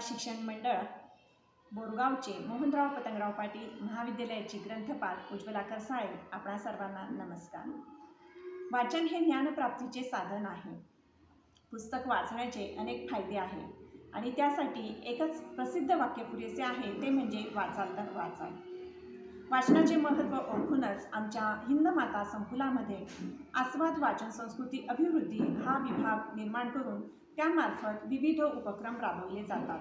शिक्षण मंडळ बोरगावचे मोहनराव पतंगराव पाटील महाविद्यालयाची ग्रंथपाल उज्ज्वला करसाळे आपणा सर्वांना नमस्कार. वाचन हे ज्ञानप्राप्तीचे साधन आहे. पुस्तक वाचण्याचे अनेक फायदे आहेत आणि त्यासाठी एकच प्रसिद्ध वाक्य पुरेसे आहे ते म्हणजे वाचाल तर वाचाल. वाचनाचे महत्त्व ओळखूनच आमच्या हिंद माता संकुलामध्ये आस्वाद वाचन संस्कृती अभिवृद्धी हा विभाग निर्माण करून त्यामार्फत विविध उपक्रम राबवले जातात.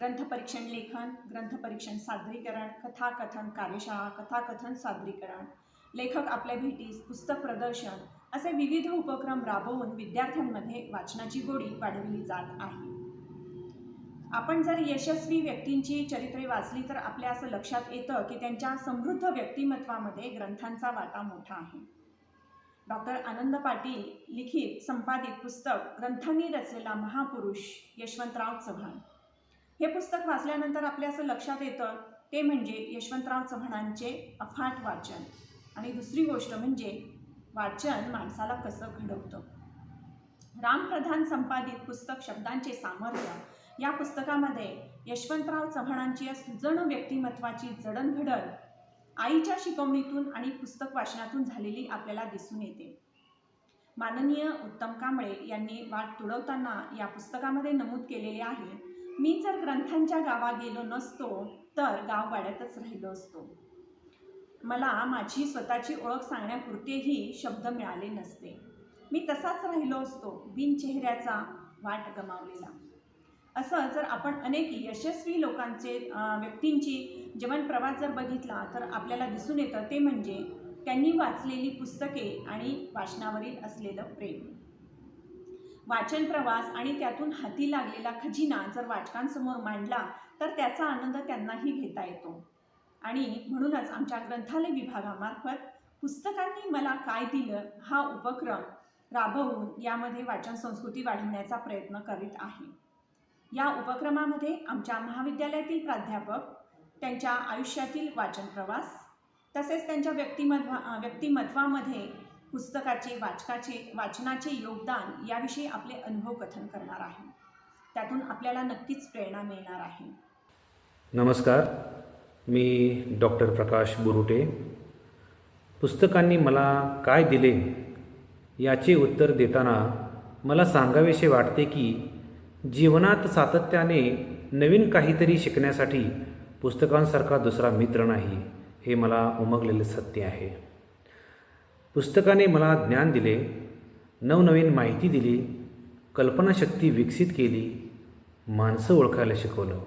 ग्रंथपरीक्षण लेखन ग्रंथपरीक्षण सादरीकरण कथाकथन कार्यशाळा कथाकथन सादरीकरण लेखक आपल्या भेटीस पुस्तक प्रदर्शन असे विविध उपक्रम राबवून विद्यार्थ्यांमध्ये वाचनाची गोडी वाढवली जात आहे. आपण जर यशस्वी व्यक्तींची चरित्रे वाचली तर आपल्या असं लक्षात येतं की त्यांच्या समृद्ध व्यक्तिमत्वामध्ये ग्रंथांचा वाटा मोठा आहे. डॉक्टर आनंद पाटील लिखित संपादित पुस्तक ग्रंथांनी रचलेला महापुरुष यशवंतराव चव्हाण. हे पुस्तक वाचल्यानंतर आपल्या असं लक्षात येतं ते म्हणजे यशवंतराव चव्हाणांचे अफाट वाचन. आणि दुसरी गोष्ट म्हणजे वाचन माणसाला कसं घडवतं. रामप्रधान संपादित पुस्तक शब्दांचे सामर्थ्य या पुस्तकामध्ये यशवंतराव चव्हाणांची या सुजण व्यक्तिमत्वाची जडणघडण आईच्या शिकवणीतून आणि पुस्तक वाचनातून झालेली आपल्याला दिसून येते. माननीय उत्तम कांबळे यांनी वाट तुडवताना या पुस्तकामध्ये नमूद केलेले आहे मी जर ग्रंथांच्या गावा गेलो नसतो तर गाव वाड्यातच राहिलो असतो. मला माझी स्वतःची ओळख सांगण्यापुरतेही शब्द मिळाले नसते. मी तसाच राहिलो असतो बिनचेहऱ्याचा वाट गमावलेला. असं जर आपण अनेक यशस्वी लोकांचे व्यक्तींची जीवन प्रवास जर बघितला तर आपल्याला दिसून येतं ते म्हणजे त्यांनी वाचलेली पुस्तके आणि वाचनावरील असलेलं प्रेम. वाचन प्रवास आणि त्यातून हाती लागलेला खजिना जर वाचकांसमोर मांडला तर त्याचा आनंद त्यांनाही घेता येतो. आणि म्हणूनच आमच्या ग्रंथालय विभागामार्फत पुस्तकांनी मला काय दिलं हा उपक्रम राबवून यामध्ये वाचन संस्कृती वाढवण्याचा प्रयत्न करीत आहे. या उपक्रमामध्ये आमच्या महाविद्यालयातील प्राध्यापक त्यांच्या आयुष्यातील वाचन प्रवास तसेच त्यांच्या व्यक्तिमत्वा व्यक्तिमत्वामध्ये पुस्तकाचे वाचकाचे वाचनाचे योगदान याविषयी आपले अनुभव कथन करणार आहे. त्यातून आपल्याला नक्कीच प्रेरणा मिळणार आहे. नमस्कार. मी डॉक्टर प्रकाश बुरुटे. पुस्तकांनी मला काय दिले याचे उत्तर देताना मला सांगावेसे वाटते की जीवनात सातत्याने नवीन काहीतरी शिकण्यासाठी पुस्तकांसारखा दुसरा मित्र नाही हे मला उमगलेले सत्य आहे. पुस्तकाने मला ज्ञान दिले नवनवीन माहिती दिली कल्पनाशक्ती विकसित केली माणसं ओळखायला शिकवलं.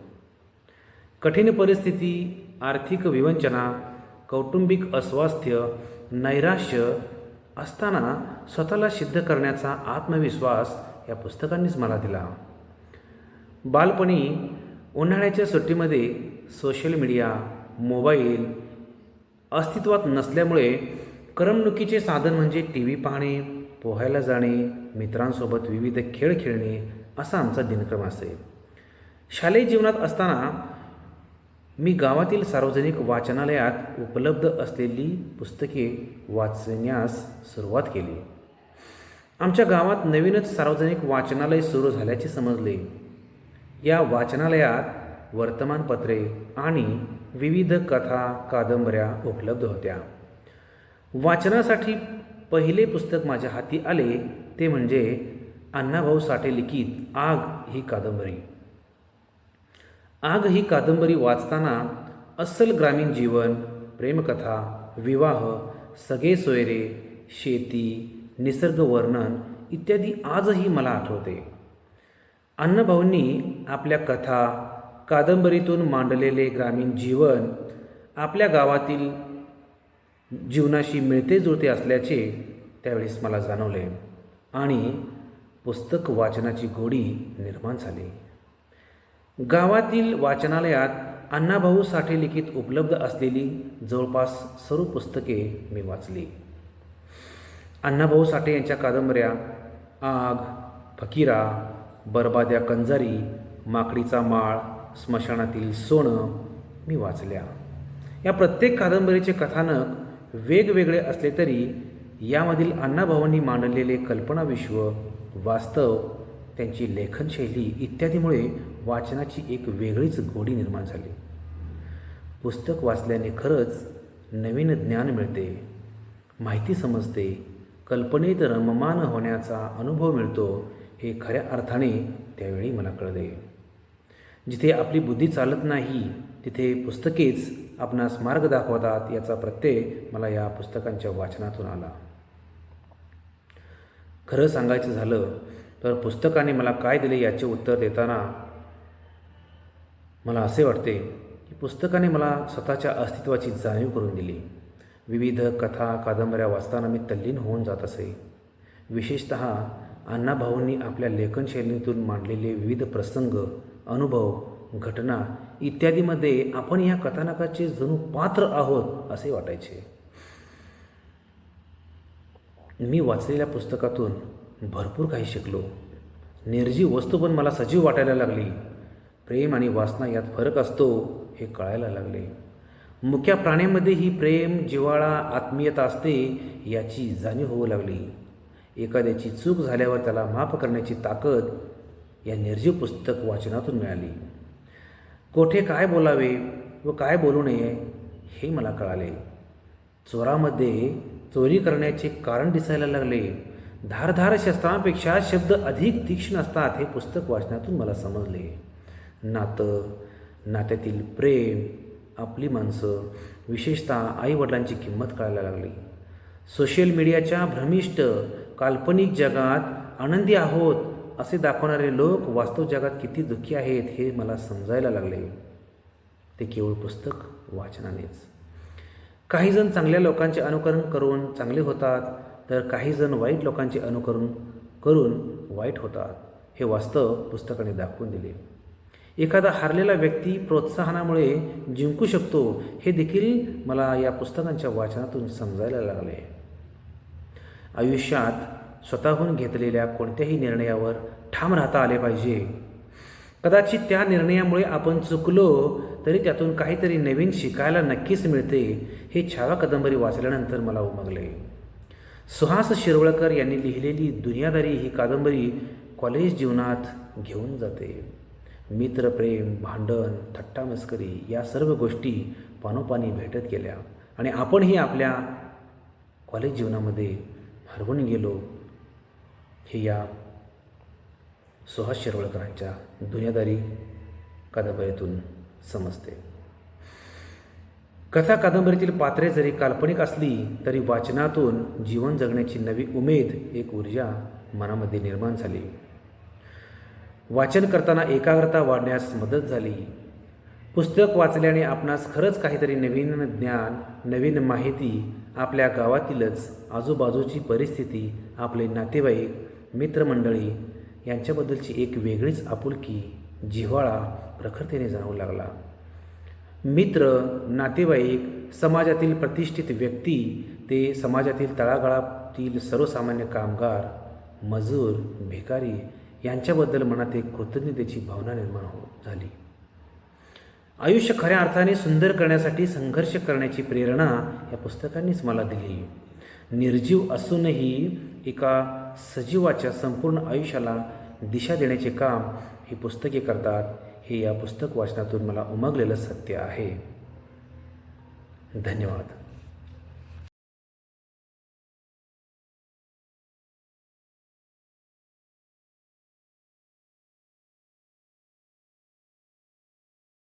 कठीण परिस्थिती आर्थिक विवंचना कौटुंबिक अस्वास्थ्य नैराश्य असताना स्वतःला सिद्ध करण्याचा आत्मविश्वास या पुस्तकांनीच मला दिला. बालपणी उन्हाळ्याच्या सुट्टीमध्ये सोशल मीडिया मोबाईल अस्तित्वात नसल्यामुळे करमणुकीचे साधन म्हणजे टी व्ही पाहणे पोहायला जाणे मित्रांसोबत विविध खेळ खेळणे असा आमचा दिनक्रम असे. शालेय जीवनात असताना मी गावातील सार्वजनिक वाचनालयात उपलब्ध असलेली पुस्तके वाचण्यास सुरुवात केली. आमच्या गावात नवीनच सार्वजनिक वाचनालय सुरू झाल्याचे समजले. या वाचनालयात वर्तमानपत्रे आणि विविध कथा कादंबऱ्या उपलब्ध होत्या. वाचनासाठी पहिले पुस्तक माझ्या हाती आले ते म्हणजे अण्णाभाऊ साठे लिखित आग ही कादंबरी. आग ही कादंबरी वाचताना अस्सल ग्रामीण जीवन प्रेमकथा विवाह सगळे सोयरे शेती निसर्ग वर्णन इत्यादी आजही मला आठवते. अण्णाभाऊंनी आपल्या कथा कादंबरीतून मांडलेले ग्रामीण जीवन आपल्या गावातील जीवनाशी मिळते जुळते असल्याचे त्यावेळेस मला जाणवले आणि पुस्तक वाचनाची गोडी निर्माण झाली. गावातील वाचनालयात अण्णाभाऊ साठे लिखित उपलब्ध असलेली जवळपास सर्व पुस्तके मी वाचली. अण्णाभाऊ साठे यांच्या कादंबऱ्या आग फकीरा बरबाद्या कंजारी माकडीचा माळ स्मशानातील सोनं मी वाचल्या. या प्रत्येक कादंबरीचे कथानक वेगवेगळे असले तरी यामधील अण्णाभाऊंनी मांडलेले कल्पनाविश्व वास्तव त्यांची लेखनशैली इत्यादीमुळे वाचनाची एक वेगळीच गोडी निर्माण झाली. पुस्तक वाचल्याने खरंच नवीन ज्ञान मिळते. माहिती समजते. कल्पनेत रममान होण्याचा अनुभव मिळतो. हे खऱ्या अर्थाने त्यावेळी मला कळले. जिथे आपली बुद्धी चालत नाही तिथे पुस्तकेच आपणास मार्ग दाखवतात याचा प्रत्यय मला या पुस्तकांच्या वाचनातून आला. खरं सांगायचं झालं तर पुस्तकाने मला काय दिले याचे उत्तर देताना मला असे वाटते की पुस्तकाने मला स्वतःच्या अस्तित्वाची जाणीव करून दिली. विविध कथा कादंबऱ्या वाचताना मी तल्लीन होऊन जात असे. विशेषत अण्णाभाऊंनी आपल्या लेखनशैलीतून मांडलेले विविध प्रसंग अनुभव घटना इत्यादीमध्ये आपण या कथानकाचे जणू पात्र आहोत असे वाटायचे. मी वाचलेल्या पुस्तकातून भरपूर काही शिकलो. निर्जीव वस्तू पण मला सजीव वाटायला लागली. प्रेम आणि वासना यात फरक असतो हे कळायला लागले. मुख्या प्राण्यामध्येही प्रेम जिव्हाळा आत्मीयता असते याची जाणीव होऊ लागली. एखाद्याची चूक झाल्यावर त्याला माफ करण्याची ताकद या निर्जीव पुस्तक वाचनातून मिळाली. कोठे काय बोलावे व काय बोलू नये हे मला कळाले. चोरामध्ये चोरी करण्याचे कारण दिसायला लागले. धारधार शस्त्रांपेक्षा शब्द अधिक तीक्ष्ण असतात हे पुस्तक वाचनातून मला समजले. नातं नात्यातील प्रेम आपली माणसं विशेषतः आईवडिलांची किंमत कळायला लागली. सोशल मीडियाच्या भ्रमिष्ट काल्पनिक जगात आनंदी आहोत असे दाखवणारे लोक वास्तव जगात किती दुःखी आहेत हे मला समजायला लागले. ते केवळ पुस्तक वाचनानेच. काही जण चांगल्या लोकांचे अनुकरण करून चांगले होतात तर काही जण वाईट लोकांचे अनुकरण करून वाईट होतात हे वास्तव पुस्तकाने दाखवून दिले. एखादा हारलेला व्यक्ती प्रोत्साहनामुळे जिंकू शकतो हे देखील मला या पुस्तकांच्या वाचनातून समजायला लागले. आयुष्यात स्वतःहून घेतलेल्या कोणत्याही निर्णयावर ठाम राहता आले पाहिजे. कदाचित त्या निर्णयामुळे आपण चुकलो तरी त्यातून काहीतरी नवीन शिकायला नक्कीच मिळते हे छावा कादंबरी वाचल्यानंतर मला उमगले. सुहास शिरवळकर यांनी लिहिलेली दुनियादारी ही कादंबरी कॉलेज जीवनात घेऊन जाते. मित्रप्रेम भांडण थट्टा मस्करी या सर्व गोष्टी पानोपानी भेटत गेल्या आणि आपणही आपल्या कॉलेज जीवनामध्ये हरवून गेलो हे या सुहास शिरवळकरांच्या दुनियादारी कादंबरीतून समजते. कथा कादंबरीतील पात्रे जरी काल्पनिक असली तरी वाचनातून जीवन जगण्याची नवी उमेद एक ऊर्जा मनामध्ये निर्माण झाली. वाचन करताना एकाग्रता वाढण्यास मदत झाली. पुस्तक वाचल्याने आपणास खरंच काहीतरी नवीन ज्ञान नवीन माहिती आपल्या गावातीलच आजूबाजूची परिस्थिती आपले नातेवाईक मित्रमंडळी यांच्याबद्दलची एक वेगळीच आपुलकी जिव्हाळा प्रखरतेने जाणवू लागला. मित्र नातेवाईक समाजातील प्रतिष्ठित व्यक्ती ते समाजातील तळागाळातील सर्वसामान्य कामगार मजूर भिकारी यांच्याबद्दल मनात एक कृतज्ञतेची भावना निर्माण हो झाली. आयुष्य खऱ्या अर्थाने सुंदर करण्यासाठी संघर्ष करण्याची प्रेरणा या पुस्तकांनीच मला दिली. निर्जीव असूनही एका सजीवाच्या संपूर्ण आयुष्याला दिशा देण्याचे काम ही पुस्तके करतात हे या पुस्तक वाचनातून मला उमगलेलं सत्य आहे. धन्यवाद.